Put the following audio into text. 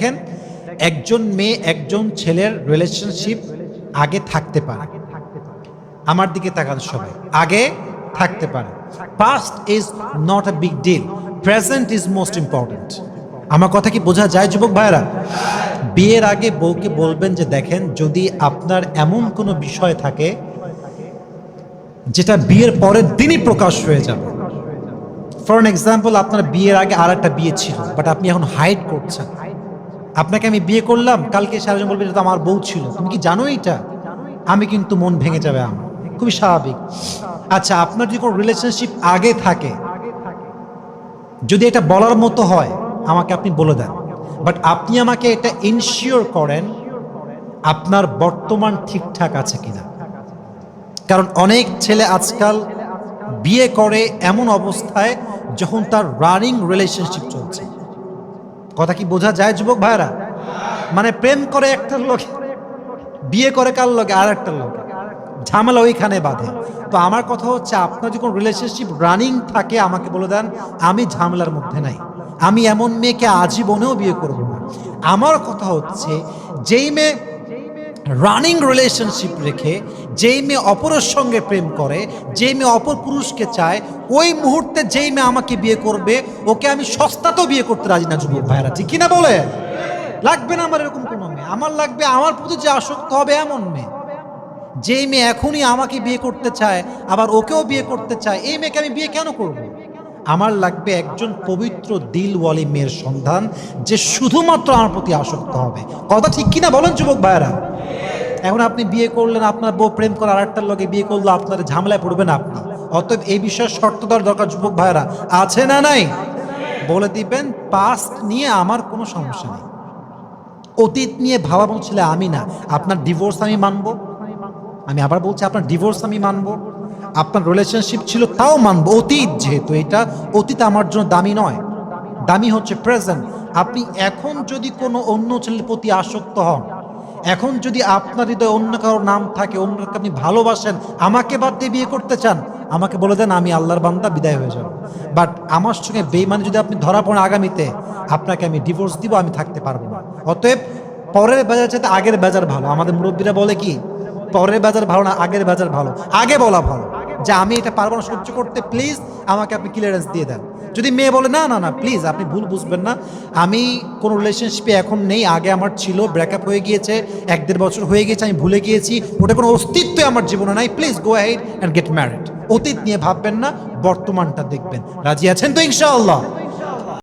দেখেন, একজন মেয়ে, একজন ছেলের রিলেশনশিপ আগে থাকতে পারে। আমার দিকে তাকান সবাই। আগে থাকতে পারে। Past is not a big deal present is most important আমার কথা কি বোঝা যায়, যুবক ভাইরা বিয়ের আগে বউকে বলবেন যে, দেখেন, যদি আপনার এমন কোনো বিষয় থাকে, যেটা বিয়ের পরের দিনই প্রকাশ হয়ে যাবে। ফর এক্সাম্পল আপনার বিয়ের আগে আর একটা বিয়ে ছিল বাট আপনি এখন হাইড করছেন। আপনাকে আমি বিয়ে করলাম, কালকে সারাজন বলবে তো আমার বউ ছিল। তুমি কি জানো এটা? আমি কিন্তু মন ভেঙে যাবে আমার। খুবই স্বাভাবিক। আচ্ছা আপনার যদি কোনো রিলেশনশিপ আগে থাকে, যদি এটা বলার মতো হয়, আমাকে আপনি বলে দেন। বাট আপনি আমাকে এটা ইনশিওর করেন, আপনার বর্তমান ঠিকঠাক আছে কিনা। কারণ অনেক ছেলে আজকাল বিয়ে করে এমন অবস্থায় যখন তার রানিং রিলেশনশিপ চলছে। কথা কি বোঝা যায়, যুবক ভাইরা মানে প্রেম করে একটা লোক, বিয়ে করে কার লোকে? আর একটা লোক। ঝামেলা ওইখানে বাঁধে। তো আমার কথা হচ্ছে, আপনার যখন রিলেশনশিপ রানিং থাকে, আমাকে বলে দেন, আমি ঝামেলার মধ্যে নাই। আমি এমন মেয়েকে আজীবনেও বিয়ে করব না। আমার কথা হচ্ছে, যেই মেয়ে রানিং রিলেশনশিপ রেখে যেই মেয়ে অপরের সঙ্গে প্রেম করে, যেই মেয়ে অপর পুরুষকে চায়, ওই মুহূর্তে যেই মেয়ে আমাকে বিয়ে করবে, ওকে আমি সস্তাতেও বিয়ে করতে রাজি না, যুবক ভাইরা ঠিক কিনা বলে? লাগবে না আমার এরকম কোনো মেয়ে? আমার লাগবে, আমার প্রতি যে আসক্ত হবে এমন মেয়ে। যেই মেয়ে এখনই আমাকে বিয়ে করতে চায়, আবার ওকেও বিয়ে করতে চায়, এই মেয়েকে আমি বিয়ে কেন করব? আমার লাগবে একজন পবিত্র দিলওয়ালি মেয়ের সন্ধান, যে শুধুমাত্র আমার প্রতি আসক্ত হবে। কথা ঠিক কিনা বলেন, যুবক ভাইয়েরা? এখন আপনি বিয়ে করলেন, আপনার বউ প্রেম করে আরেকটার লগে বিয়ে করল, আপনার ঝামেলায় পড়বেন আপনি অতএব এই বিষয়ে শর্ত দেওয়ার দরকার, যুবক ভাইয়েরা। আছে না নাই? বলে দিবেন পাস্ট নিয়ে আমার কোনো সমস্যা নেই। অতীত নিয়ে ভাবা বলছিলে, আমি না। আপনার ডিভোর্স আমি মানব। আমি আবার বলছি, আপনার ডিভোর্স আমি মানব। আপনার রিলেশনশিপ ছিল, তাও মানব। অতীত যেহেতু, এটা অতীত আমার জন্য দামি নয়। দামি হচ্ছে প্রেজেন্ট আপনি এখন যদি কোনো অন্য ছেলের প্রতি আসক্ত হন এখন যদি আপনার হৃদয়ে অন্য কারোর নাম থাকে, অন্য আপনি ভালোবাসেন, আমাকে বাদ দিয়ে বিয়ে করতে চান, আমাকে বলে দেন, আমি আল্লাহর বান্দা, বিদায় হয়ে যাব। বাট আমার সঙ্গে বেইমানি যদি আপনি ধরা পড়েন আগামীতে, আপনাকে আমি ডিভোর্স দিব, আমি থাকতে পারব না। অতএব, পরের বাজার চাইতে আগের বাজার ভালো। আমাদের মুরব্বীরা বলে কি, পরের বাজার ভালো না আগের বাজার ভালো? আগে বলা ভালো। যে আমি এটা পারব না সহ্য করতে প্লিজ আমাকে আপনি ক্লিয়ারেন্স দিয়ে দেন। যদি মেয়ে বলে, না না না প্লিজ আপনি ভুল বুঝবেন না। আমি কোনো রিলেশনশিপে এখন নেই, আগে আমার ছিল ব্রেকআপ হয়ে গিয়েছে, এক দেড় বছর হয়ে গিয়েছে, আমি ভুলে গিয়েছি। ওটা কোনো অস্তিত্বই আমার জীবনে নাই। Please go hide and get married অতীত নিয়ে ভাববেন না, বর্তমানটা দেখবেন। রাজি আছেন তো ইনশাআল্লাহ?